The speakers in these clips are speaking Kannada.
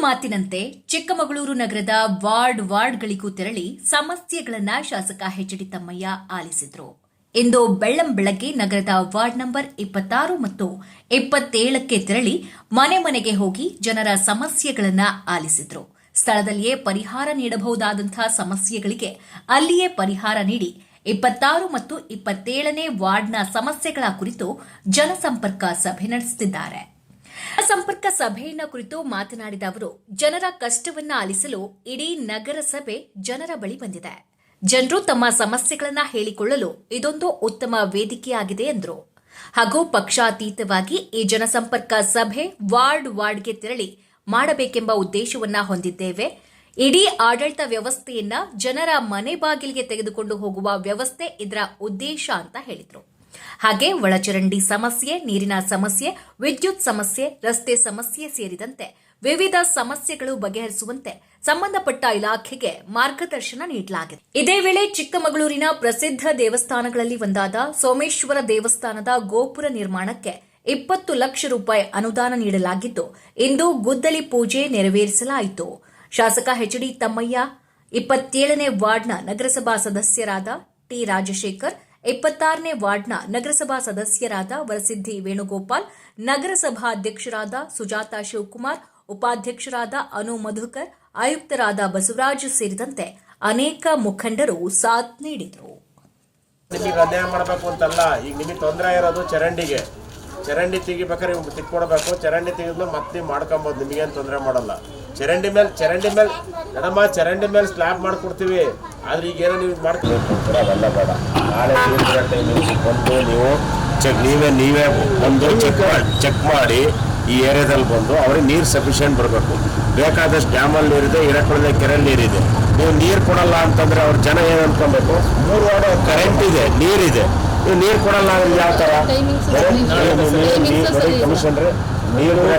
ಮಾತಿನಂತೆ ಚಿಕ್ಕಮಗಳೂರು ನಗರದ ವಾರ್ಡ್ ವಾರ್ಡ್ಗಳಿಗೂ ತೆರಳಿ ಸಮಸ್ಯೆಗಳನ್ನ ಶಾಸಕ ಎಚ್ ಡಿ ತಮ್ಮಯ್ಯ ಆಲಿಸಿದ್ರು. ಇಂದು ಬೆಳ್ಳಂ ಬೆಳಗ್ಗೆ ನಗರದ ವಾರ್ಡ್ ನಂಬರ್ ಇಪ್ಪತ್ತಾರು ಮತ್ತು ಇಪ್ಪತ್ತೇಳಕ್ಕೆ ತೆರಳಿ ಮನೆ ಮನೆಗೆ ಹೋಗಿ ಜನರ ಸಮಸ್ಯೆಗಳನ್ನ ಆಲಿಸಿದ್ರು. ಸ್ಥಳದಲ್ಲಿಯೇ ಪರಿಹಾರ ನೀಡಬಹುದಾದಂತಹ ಸಮಸ್ಯೆಗಳಿಗೆ ಅಲ್ಲಿಯೇ ಪರಿಹಾರ ನೀಡಿ ಇಪ್ಪತ್ತಾರು ಮತ್ತು ಇಪ್ಪತ್ತೇಳನೇ ವಾರ್ಡ್ನ ಸಮಸ್ಯೆಗಳ ಕುರಿತು ಜನಸಂಪರ್ಕ ಸಭೆ ನಡೆಸುತ್ತಿದ್ದಾರೆ ಸಂಪರ್ಕ ಸಭೆಯನ್ನ ಕುರಿತು ಮಾತನಾಡಿದ ಅವರು, ಜನರ ಕಷ್ಟವನ್ನ ಆಲಿಸಲು ಇಡೀ ನಗರಸಭೆ ಜನರ ಬಳಿ ಬಂದಿದೆ. ಜನರು ತಮ್ಮ ಸಮಸ್ಯೆಗಳನ್ನ ಹೇಳಿಕೊಳ್ಳಲು ಇದೊಂದು ಉತ್ತಮ ವೇದಿಕೆಯಾಗಿದೆ ಎಂದರು. ಹಾಗೂ ಪಕ್ಷಾತೀತವಾಗಿ ಈ ಜನಸಂಪರ್ಕ ಸಭೆ ವಾರ್ಡ್ ವಾರ್ಡ್ಗೆ ತೆರಳಿ ಮಾಡಬೇಕೆಂಬ ಉದ್ದೇಶವನ್ನ ಹೊಂದಿದ್ದೇವೆ. ಇಡೀ ಆಡಳಿತ ವ್ಯವಸ್ಥೆಯನ್ನ ಜನರ ಮನೆ ಬಾಗಿಲಿಗೆ ತೆಗೆದುಕೊಂಡು ಹೋಗುವ ವ್ಯವಸ್ಥೆ ಇದರ ಉದ್ದೇಶ ಅಂತ ಹೇಳಿದ್ರು. ಹಾಗೆ ಒಳಚರಂಡಿ ಸಮಸ್ಯೆ, ನೀರಿನ ಸಮಸ್ಯೆ, ವಿದ್ಯುತ್ ಸಮಸ್ಯೆ, ರಸ್ತೆ ಸಮಸ್ಯೆ ಸೇರಿದಂತೆ ವಿವಿಧ ಸಮಸ್ಯೆಗಳು ಬಗೆಹರಿಸುವಂತೆ ಸಂಬಂಧಪಟ್ಟ ಇಲಾಖೆಗೆ ಮಾರ್ಗದರ್ಶನ ನೀಡಲಾಗಿದೆ. ಇದೇ ವೇಳೆ ಚಿಕ್ಕಮಗಳೂರಿನ ಪ್ರಸಿದ್ಧ ದೇವಸ್ಥಾನಗಳಲ್ಲಿ ಒಂದಾದ ಸೋಮೇಶ್ವರ ದೇವಸ್ಥಾನದ ಗೋಪುರ ನಿರ್ಮಾಣಕ್ಕೆ ಇಪ್ಪತ್ತು ಲಕ್ಷ ರೂಪಾಯಿ ಅನುದಾನ ನೀಡಲಾಗಿದ್ದು, ಇಂದು ಗುದ್ದಲಿ ಪೂಜೆ ನೆರವೇರಿಸಲಾಯಿತು. ಶಾಸಕ ಹೆಚ್ಡಿ ತಮ್ಮಯ್ಯ, ಇಪ್ಪತ್ತೇಳನೇ ವಾರ್ಡ್ನ ನಗರಸಭಾ ಸದಸ್ಯರಾದ ಟಿ ರಾಜಶೇಖರ್ ಇಪ್ಪತ್ತಾರನೇ ವಾರ್ಡ್ನ ನಗರಸಭಾ ಸದಸ್ಯರಾದ ವರಸಿದ್ದಿ ವೇಣುಗೋಪಾಲ್ ನಗರಸಭಾ ಅಧ್ಯಕ್ಷರಾದ ಸುಜಾತ ಶಿವಕುಮಾರ್, ಉಪಾಧ್ಯಕ್ಷರಾದ ಅನು ಮಧುಕರ್, ಆಯುಕ್ತರಾದ ಬಸವರಾಜ್ ಸೇರಿದಂತೆ ಅನೇಕ ಮುಖಂಡರು ಸಾಥ್ ನೀಡಿದರು. ಅನ್ಯಾಯ ಮಾಡಬೇಕು ಅಂತಲ್ಲ, ಈಗ ನಿಮಗೆ ತೊಂದರೆ ಇರೋದು ಚರಂಡಿಗೆ. ಚರಂಡಿ ತೆಗಿಬೇಕಾದ್ರೆ ತಿಕ್ಕೊಡ್ಬೇಕು. ಚರಂಡಿ ತೆಗೆದ್ಮೇಲೆ ಮತ್ತೆ ಮಾಡ್ಕೊಬೋದು. ನಿಮಗೇನು ತೊಂದರೆ ಮಾಡಲ್ಲ. ಚರಂಡಿ ಮೇಲೆ ಚರಂಡಿ ಮೇಲೆ ಮೇಡಮ್ಮ ಚರಂಡಿ ಮೇಲೆ ಸ್ಲ್ಯಾಬ್ ಮಾಡ್ಕೊಡ್ತೀವಿ. ಆದ್ರೆ ಈಗ ಏನೋ ನೀವು ಮಾಡ್ತೀವಿ ಅಲ್ಲ ಬೇಡ. ನಾಳೆ ಬಂದು ನೀವು ಚೆಕ್ ನೀವೇ ನೀವೇ ಬಂದು ಚೆಕ್ ಚೆಕ್ ಮಾಡಿ ಈ ಏರಿಯಾದಲ್ಲಿ ಬಂದು ಅವ್ರಿಗೆ ನೀರು ಸಫಿಷಿಯೆಂಟ್ ಬರಬೇಕು. ಬೇಕಾದಷ್ಟು ಡ್ಯಾಮಲ್ಲಿ ನೀರಿದೆ ಇರಕೊಳ್ಳದೆ ಕೆರೆಯಲ್ಲಿ ನೀರಿದೆ ನೀವು ನೀರು ಕೊಡಲ್ಲ ಅಂತಂದರೆ ಅವ್ರ ಜನ ಏನು ಅನ್ಕೊಬೇಕು? ಮೂರು ವಾರ್ಡ್ ಕರೆಂಟ್ ಇದೆ ನೀರಿದೆ ನೀರು ಕೊಡಲ್ಲ ಅಂದ್ರೆ ಯಾವ ಥರ ಕಮಿಷನ್ರೆ ನೀರು ನಿಮಿಷ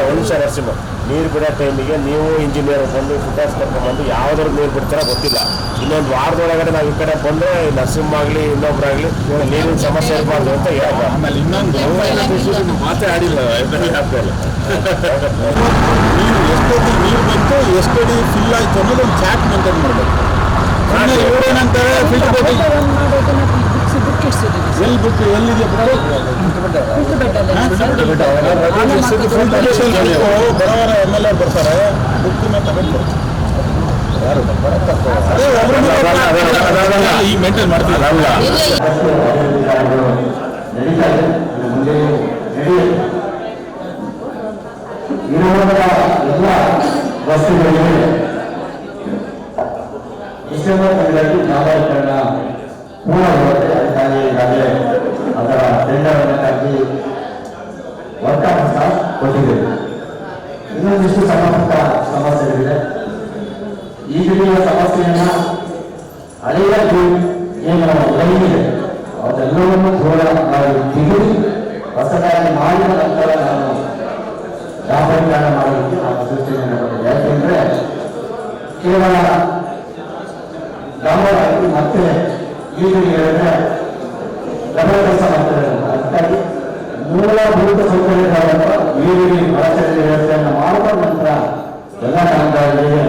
ಒಂದು ನಿಮಿಷ ನರಸಿಂಹ. ನೀರು ಬಿಡೋ ಟೈಮಿಗೆ ನೀವು ಇಂಜಿನಿಯರ್ ಬಂದು ಫುಟಾಸ್ ಕರ್ಕೊಂಡ್ಬಂದು ಯಾವ್ದಾದ್ರು ನೀರು ಬಿಡ್ತಾರ ಗೊತ್ತಿಲ್ಲ. ಇನ್ನೊಂದು ವಾರದೊಳಗಡೆ ನಾವು ಈ ಕಡೆ ಬಂದ್ರೆ ನರಸಿಂಹ ಆಗಲಿ ಇನ್ನೊಬ್ರಾಗ್ಲಿ ನೀರಿನ ಸಮಸ್ಯೆ ಇರಬಾರ್ದು ಅಂತ ಆಮೇಲೆ ಇನ್ನೊಂದು ಮಾತೇ ಆಡಿಲ್ಲ ಹಾಕ್ತಾರೆ ನೀರು ಎಷ್ಟೊತ್ತಿ ನೀರು ಬಂತು ಎಷ್ಟಡಿ ಫಿಲ್ ಆಯ್ತು ಅನ್ನೋದು ಒಂದು ಚಾಟ್ ಮೇಂಟೈನ್ ಮಾಡಬೇಕು ಇವರೇನಂತಾರೆ ಫಿಲ್ಟರ್ ಎಲ್ಲಿ ಬಿಟ್ಟು ಎಲ್ಲಿದೆ ಬರೋವರ ಎಂ ಎಲ್ ಎ ಬರ್ತಾರೆ ಬುಕ್ಕಿನ ತಗೊಂಡು ಅದೇ ಈ ಮೇಂಟೈನ್ ಮಾಡ್ತೀವಿ ಕೊಟ್ಟಿದ್ದೇವೆ ಇನ್ನೊಂದಿಷ್ಟು ಸಣ್ಣಪುಟ್ಟ ಸಮಸ್ಯೆಗಳಿದೆ. ಈಗಿರುವ ಸಮಸ್ಯೆಯನ್ನ ಹಳೆಯ ಏನು ಲೈನಿದೆ ಅದೆಲ್ಲವನ್ನು ಕೂಡ ನಾವು ತೆಗೆದು ಹೊಸದಾಗಿ ಮಾಡಿದ ನಂತರ ನಾನು ವ್ಯಾಪಾರೀಕರಣ ಮಾಡಲಿಕ್ಕೆ ನಾವು ಸೂಚನೆ ಮಾಡಿದೆ ಯಾಕೆಂದ್ರೆ ಕೇವಲ ಆಗಿ ಮತ್ತೆ ಈ ಹೇಳಿದ್ರೆ ಡಬಲ್ ಕೆಲಸ ಮಾಡ್ತಾರೆ ಅದಕ್ಕಾಗಿ ಮೂಲಭೂತ ಸೌಕರ್ಯಗಳನ್ನ ಈರುಳ್ಳಿ ಒಳಚರಂಡಿ ವ್ಯವಸ್ಥೆಯನ್ನು ಮಾಡಿದ ನಂತರ ಎಲ್ಲ ಕಾಮಗಾರಿಗೆ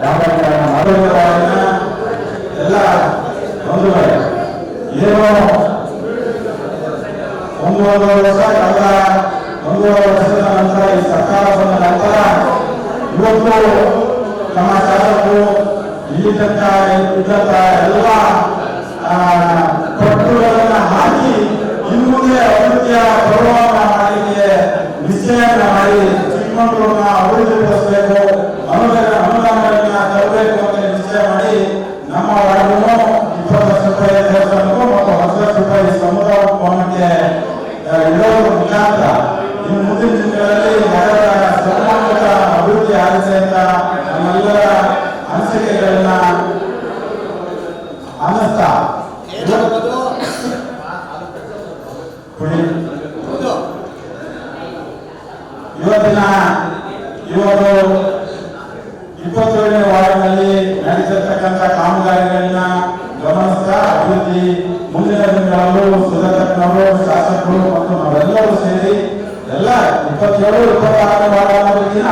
ವ್ಯಾಪಾರೀಕರಣ ಮಾಡೋದನ್ನ ಎಲ್ಲ ಒಂದು ಏನೋ ಒಂದೂವರೆ ವರ್ಷ ಕಳೆದ ಒಂದೂವರೆ ವರ್ಷದ ನಂತರ ಈ ಸರ್ಕಾರ ಬಂದ ನಂತರ ಇವತ್ತು ನಮ್ಮ ಶಾಸಕರು ಇಲ್ಲಿ ಎಲ್ಲ ಇನ್ನು ಮುಂದೆ ಅಭಿವೃದ್ಧಿಯ ಪ್ರಭಾವವನ್ನು ಮಾಡಲಿಕ್ಕೆ ನಿಶ್ಚಯನ ಮಾಡಿ ಚಿಕ್ಕಮಗಳೂರನ್ನ ಅಭಿವೃದ್ಧಿಪಡಿಸಬೇಕು ಇವತ್ತಿನ ಇವರು ಇಪ್ಪತ್ತೇಳನೇ ವಾರ್ಡ್ನಲ್ಲಿ ನಡೆಸಿರ್ತಕ್ಕಂಥ ಕಾಮಗಾರಿಗಳನ್ನ ಗಮನಿಸ್ತಾ ಅಭಿವೃದ್ಧಿ ಮುಂದಿನ ದಿನಗಳಲ್ಲೂ ಸುಧಾಕರ್ನವರು, ಶಾಸಕರು ಮತ್ತು ನಾವೆಲ್ಲರೂ ಸೇರಿ ಎಲ್ಲ ಇಪ್ಪತ್ತೇಳು, ಇಪ್ಪತ್ತಾರನೇ ವಾರ್ಡ್ ಅನ್ನೋದಕ್ಕಿಂತ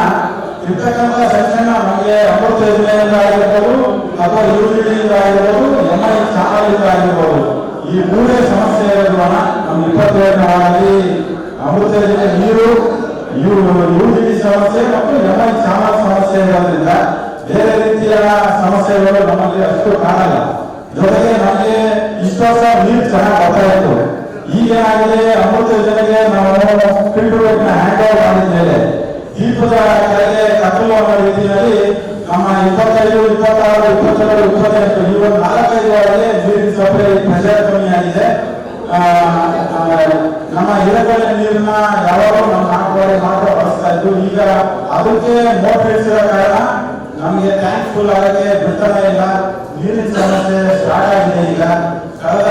ಇರ್ತಕ್ಕಂಥ ಸಣ್ಣ ನಮಗೆ ಅಮೃತ ಯೋಜನೆಯಿಂದ ಆಗಿರ್ಬೋದು ಅಥವಾ ಯೋಜನೆಯಿಂದ ಆಗಿರ್ಬೋದು, ಎಂ ಐ ಚಾನಲ್ ಆಗಿರ್ಬೋದು. ಈ ಮೂರೇ ಸಮಸ್ಯೆ ಇರೋದ್ರನ್ನ ನಮ್ಮ ಇಪ್ಪತ್ತೇಳನೇ ವಾರ್ಡಲ್ಲಿ ಅಮೃತ ಯೋಜನೆ ನೀರು ಯು ಯುಟಿಲಿಟಿ ಸಮಸ್ಯೆ ಮತ್ತು ಎಂ ಐ ಚಾನಲ್ ಸಮಸ್ಯೆ ಇರೋದ್ರಿಂದ ಬೇರೆ ರೀತಿಯ ಸಮಸ್ಯೆಗಳು ನಮಗೆ ಅಷ್ಟು ಕಾಣಲ್ಲ. ಜೊತೆಗೆ ನಮಗೆ ವಿಶ್ವಾಸ ವರ್ಷ ನೀರು ಚೆನ್ನಾಗಿ ಬರ್ತಾ ಇತ್ತು. ಈಗ ಏನಾಗಿದೆ ಅಮೃತ ಯೋಜನೆಗೆ ನಾವು ಫಿಲ್ಟರ್ ಹ್ಯಾಂಡ್ ಓವರ್ ಮಾಡಿದ್ದೇವೆ ದೀಪದ ಕೆಳಗೆ ಕತ್ತಲು ರೀತಿಯಲ್ಲಿ ನಮ್ಮ ಇಪ್ಪತ್ತೈದು, ಇಪ್ಪತ್ತಾರು ಇಪ್ಪತ್ತೆರಡು ಇಪ್ಪತ್ತೆಂಟು, ಈ ಒಂದು ನಾಲ್ಕೈದು ವಾರದಲ್ಲಿ ನೀರಿನ ಸಪ್ಲೈ ಪ್ರೆಷರ್ ಕಮ್ಮಿ ಆಗಿದೆ. ನಮ್ಮ ಹಿರಕಡೆ ನೀರನ್ನ ಯಾವಾಗಲೂ ನಮ್ಮ ನಾಲ್ಕುವರೆ ಮಾತ್ರ ಬಳಸ್ತಾ ಇದ್ದು ಈಗ ಅದಕ್ಕೆ ಮೋಟರ್ ಇಳಿಸಿದ ಕಾರಣ ನಮಗೆ ಟ್ಯಾಂಕ್ ಫುಲ್ ಆಗಕ್ಕೆ ಬಿಡ್ತಾನೆ ಇಲ್ಲ. ನೀರಿನ ಸಮಸ್ಯೆ ಸ್ಟಾರ್ಟ್ ಆಗಿದೆ ಈಗ. ಕಳೆದ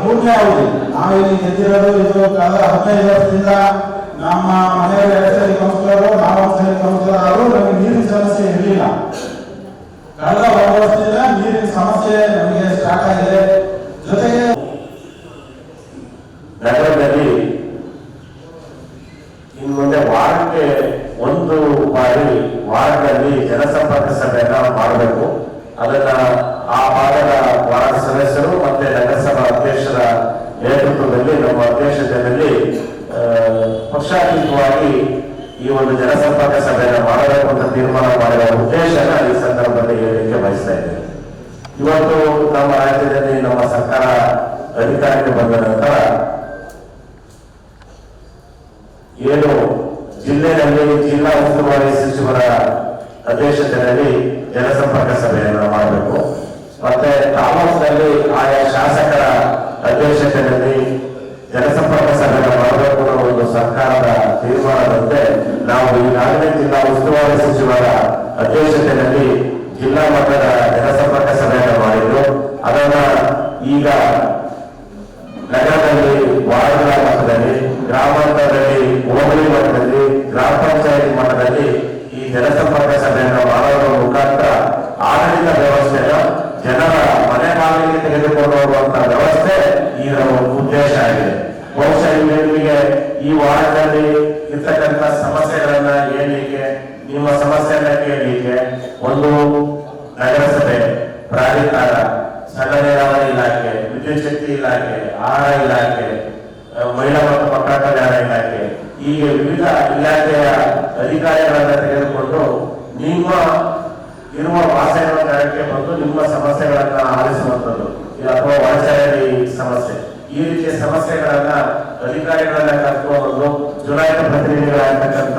ಮೂರನೇ ಅವಧಿ, ನಾವಿಲ್ಲಿ ಗೆದ್ದಿರೋದು ಇದು ಕಳೆದ ಹದಿನೈದು ವರ್ಷದಿಂದ ನಮ್ಮ ಎರಡು ಸರಿ ಕೌನ್ಸಿಲರು ನಾವು ಸರಿ ಕೌನ್ಸಿಲರ್ ಆದರೂ ನಮಗೆ ನೀರಿನ ಸಮಸ್ಯೆ ಇರಲಿಲ್ಲ. ಕಳೆದ ಒಂದು ವರ್ಷದಿಂದ ನೀರಿನ ಸಮಸ್ಯೆ ನಮಗೆ ಸ್ಟಾರ್ಟ್ ಆಗಿದೆ. ಜೊತೆಗೆ ನಗರದಲ್ಲಿ ಇನ್ನು ಮುಂದೆ ವಾರಕ್ಕೆ ಒಂದು ಬಾರಿ ವಾರದಲ್ಲಿ ಜನಸಂಪರ್ಕ ಸಭೆಯನ್ನ ಮಾಡಬೇಕು. ಅದನ್ನ ಆ ಭಾಗದ ವಾರ್ಡ್ ಸದಸ್ಯರು ಮತ್ತೆ ನಗರಸಭಾ ಅಧ್ಯಕ್ಷರ ನೇತೃತ್ವದಲ್ಲಿ, ನಮ್ಮ ಅಧ್ಯಕ್ಷತೆಯಲ್ಲಿ ಪಕ್ಷಾತೀತವಾಗಿ ಈ ಒಂದು ಜನಸಂಪರ್ಕ ಸಭೆಯನ್ನು ಮಾಡಬೇಕು ಅಂತ ತೀರ್ಮಾನ ಮಾಡಿರುವ ಉದ್ದೇಶನ ಈ ಸಂದರ್ಭದಲ್ಲಿ ಹೇಳಲಿಕ್ಕೆ ಬಯಸ್ತಾ ಇದ್ದೇನೆ. ಇವತ್ತು ನಮ್ಮ ರಾಜ್ಯದಲ್ಲಿ ನಮ್ಮ ಸರ್ಕಾರ ಅಧಿಕಾರಕ್ಕೆ ಬಂದ ನಂತರ ಏನು ಜಿಲ್ಲೆಯಲ್ಲಿ ಜಿಲ್ಲಾ ಉಸ್ತುವಾರಿ ಸಚಿವರ ಅಧ್ಯಕ್ಷತೆಯಲ್ಲಿ ಜನಸಂಪರ್ಕ ಸಭೆಯನ್ನು ಮಾಡಬೇಕು. ಮತ್ತೆ ತಾಲೂಕಿನಲ್ಲಿ ಆಯಾ ಶಾಸಕರ ಅಧ್ಯಕ್ಷತೆಯಲ್ಲಿ ಜನಸಂಪರ್ಕ ಒಂದು ಸರ್ಕಾರದ ತೀರ್ಮಾನದಂತೆ ನಾವು ಈಗಾಗಲೇ ಜಿಲ್ಲಾ ಉಸ್ತುವಾರಿ ಸಚಿವರ ಅಧ್ಯಕ್ಷತೆಯಲ್ಲಿ ಜಿಲ್ಲಾ ಮಟ್ಟದ ಜನಸಂಪರ್ಕ ಸಭೆಯನ್ನು ಮಾಡಿದ್ರು ಅದನ್ನ ಈಗ ನಗರದಲ್ಲಿ ವಾರ್ಡ್ಗಳ ಮಟ್ಟದಲ್ಲಿ, ಗ್ರಾಮಾಂತರದಲ್ಲಿ ಹೋಬಳಿ ಮಟ್ಟದಲ್ಲಿ, ಗ್ರಾಮ ಪಂಚಾಯತ್ ಮಟ್ಟದಲ್ಲಿ ಈ ಜನಸಂಪರ್ಕ ಕರ್ಕೊಂಡು ಚುನಾಯಿತ ಪ್ರತಿನಿಧಿಗಳಾಗಿರ್ತಕ್ಕಂಥ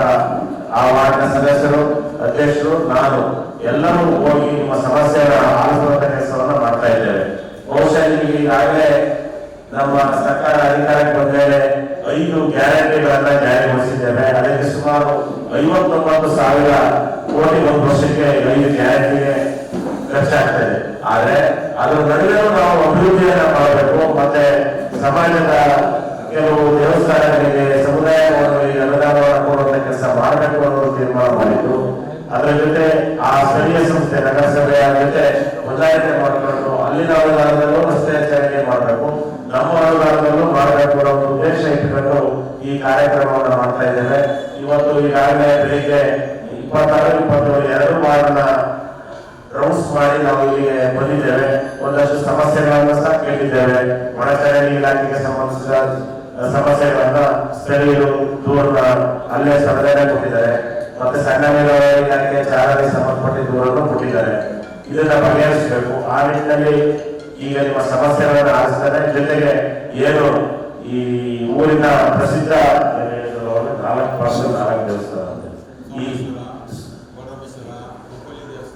ಆ ವಾರ್ಡ್ನ ಸದಸ್ಯರು, ಅಧ್ಯಕ್ಷರು, ನಾನು ಎಲ್ಲರೂ ಹೋಗಿ ನಿಮ್ಮ ಸಮಸ್ಯೆಗಳ ಆಲಿಸುವಂತ ಕೆಲಸವನ್ನ ಮಾಡ್ತಾ ಇದ್ದೇವೆ. ಬಹುಶಃ ನಿಮಗೆ ಈಗಾಗಲೇ ನಮ್ಮ ಸರ್ಕಾರ ಅಧಿಕಾರಕ್ಕೆ ಬಂದ ಮೇಲೆ ಐದು ಗ್ಯಾರಂಟಿಗಳನ್ನ ಜಾರಿಗೊಳಿಸಿದ್ದೇವೆ. ಅದಕ್ಕೆ ಸುಮಾರು ಐವತ್ತೊಂಬತ್ತು ಸಾವಿರ ಕೋಟಿ ಒಂದು ವರ್ಷಕ್ಕೆ ಐದು ಗ್ಯಾರಂಟಿಗೆ ಇದೆ. ಆದ್ರೆ ಅದರ ನಡುವೆ ನಾವು ಅಭಿವೃದ್ಧಿಯನ್ನ ಮಾಡಬೇಕು. ಮತ್ತೆ ಸಮಾಜದ ಕೆಲವು ದೇವಸ್ಥಾನಗಳಿಗೆ ಸಮುದಾಯ ಭವನಗಳಿಗೆ ಅನುದಾನವನ್ನು ಕೊಡುವಂತ ಕೆಲಸ ಮಾಡಬೇಕು ಅನ್ನೋ ತೀರ್ಮಾನ ಮಾಡಿದ್ದು. ಅದರ ಜೊತೆ ಆ ಸ್ಥಳೀಯ ಸಂಸ್ಥೆ, ನಗರಸಭೆಯ ಜೊತೆ ಹೊಂದಾಣಿಕೆ ಮಾಡಿಕೊಂಡು ಅಲ್ಲಿನ ಅನುದಾನದಲ್ಲೂ ರಸ್ತೆ ರಚನೆ ಮಾಡಬೇಕು. ನಮ್ಮ ಅನುದಾನದಲ್ಲೂ ಮಾಡಬೇಕು ಅನ್ನೋ ಒಂದು ಉದ್ದೇಶ ಇಟ್ಟುಕೊಂಡು ಈ ಕಾರ್ಯಕ್ರಮವನ್ನು ಮಾಡ್ತಾ ಇದ್ದೇವೆ. ಇವತ್ತು ಈಗಾಗಲೇ ಬೆಳಿಗ್ಗೆ ಇಪ್ಪತ್ತಾರು ಇಪ್ಪತ್ತು ಎರಡು ವಾರನ ರೌಂಡ್ಸ್ ಮಾಡಿ ನಾವು ಇಲ್ಲಿಗೆ ಬಂದಿದ್ದೇವೆ. ಒಂದಷ್ಟು ಸಮಸ್ಯೆಗಳನ್ನು ಸಹ ಕೇಳಿದ್ದೇವೆ. ಒಳಚರಂಡಿ ಇಲಾಖೆಗೆ ಸಂಬಂಧಿಸಿದ ಸಮಸ್ಯೆಗಳನ್ನ ಸ್ಥಳೀಯರು ದೂರ ಅಲ್ಲೇ ಸಮಾಧಾನ ಕೊಟ್ಟಿದ್ದಾರೆ. ಮತ್ತೆ ಸಣ್ಣ ಇಲಾಖೆ ಚಾಲನೆ ಸಂಬಂಧಪಟ್ಟ ದೂರನ್ನು ಕೊಟ್ಟಿದ್ದಾರೆ. ಇದನ್ನ ಬಗೆಹರಿಸಬೇಕು. ಆ ನಿಟ್ಟಿನಲ್ಲಿ ಈಗ ನಿಮ್ಮ ಸಮಸ್ಯೆಗಳನ್ನು ಆಲಿಸ್ತಾರೆ. ಜೊತೆಗೆ ಏನು ಈ ಊರಿನ ಪ್ರಸಿದ್ಧ ನಾಲ್ಕು ಪಾರ್ಸಲ್ ನಾಲ್ಕು ದೇವಸ್ಥಾನ.